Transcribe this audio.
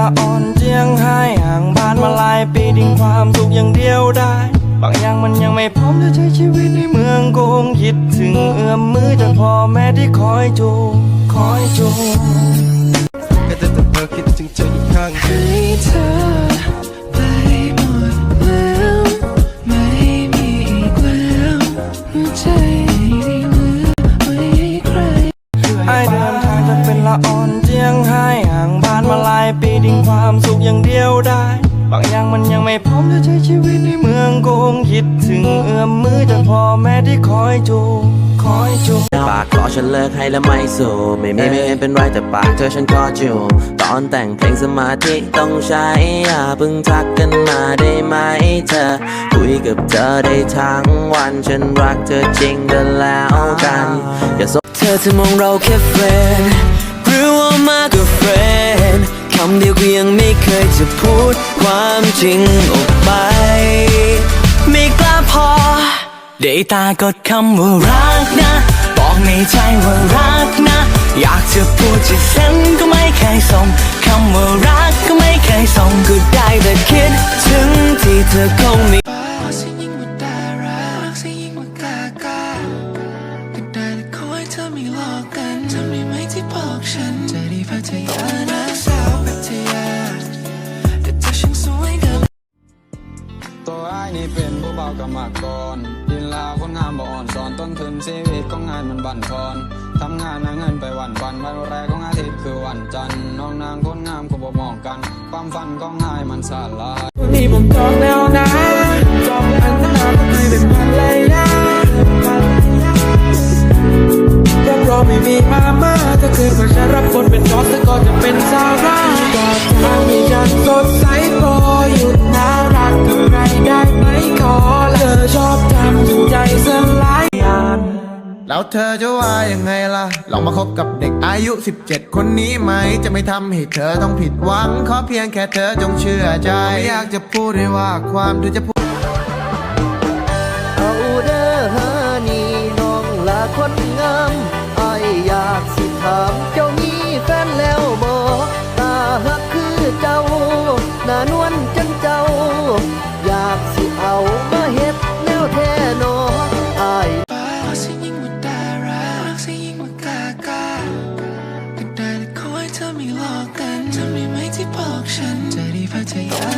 ละอ่อนเจียงไห้ห่างผ่านมาหลายปีดิ้งความสุขอย่างเดียวได้ บางอย่างมันยังไม่พร้อมจะใช้ชีวิตในเมืองกรุงคิดถึงเอื้อมมือจากพ่อแม่ที่คอยจูงคอยจูงแต่แต่เธอคิดถึงเธออยู่ข้างให้เธอ สุขอย่างเดียวได้ บางอย่างมันยังไม่พร้อมจะใช้ชีวิตในเมืองกรุงคิดถึงเอื้อมมือจากพ่อแม่ที่คอยจูงคอยจูงปากขอฉันเลิกให้แล้วไม่สู้ไม่มีไม่เป็นไรแต่ปากเธอฉันขอจูบตอนแต่งเพลงสมาธิต้องใช้อย่าเพิ่งทักกันมาได้ไหมเธอ คุยกับเธอได้ทั้งวันฉันรักเธอจริงกันแล้วกันอย่าสนเธอจะมองเราแค่เฟรนหรือ จะพูดความจริงออกไป ไม่กล้าพอ ได้ตากดคำว่ารักนะ บอกในใจว่ารักนะ อยากจะพูดจะเส้นก็ไม่เคยส่งคำว่ารักก็ไม่เคยส่งก็ได้แต่คิด ถึงที่เธอคงมี นี่เป็นผู้เบากรรมากรดินลาคนงามบ่อ่อนสอนต้นทุนชีวิตของงานมันบั่นทอนทำงานหาเงินไปวันวันวันแรกของอาทิตย์คือวันจันทร์น้องนางคนงามก็บ่มองกัน ความฝันของอ้ายมันสาลายนี่ผมจองแล้วนะจองอันนั้นก็คือเป็นพันเลยนะรับรองไม่มีมาม่าถ้าคืนว่าฉันรับบทเป็นจอสก็จะเป็นซาร่าก็จะมีฉันสดใสพอหยุดน่า แล้วเธอจะว่ายังไงล่ะ ลองมาคบกับเด็กอายุ 17 คนนี้ไหม จะไม่ทำให้เธอต้องผิดหวัง ขอเพียงแค่เธอจงเชื่อใจ ไม่อยากจะพูดให้ว่าความเธอจะพูดเอาเด้อฮานี่น้องละคนงามออยากสิถามเจ้ามีแฟนแล้วบ่ตาหัก to you.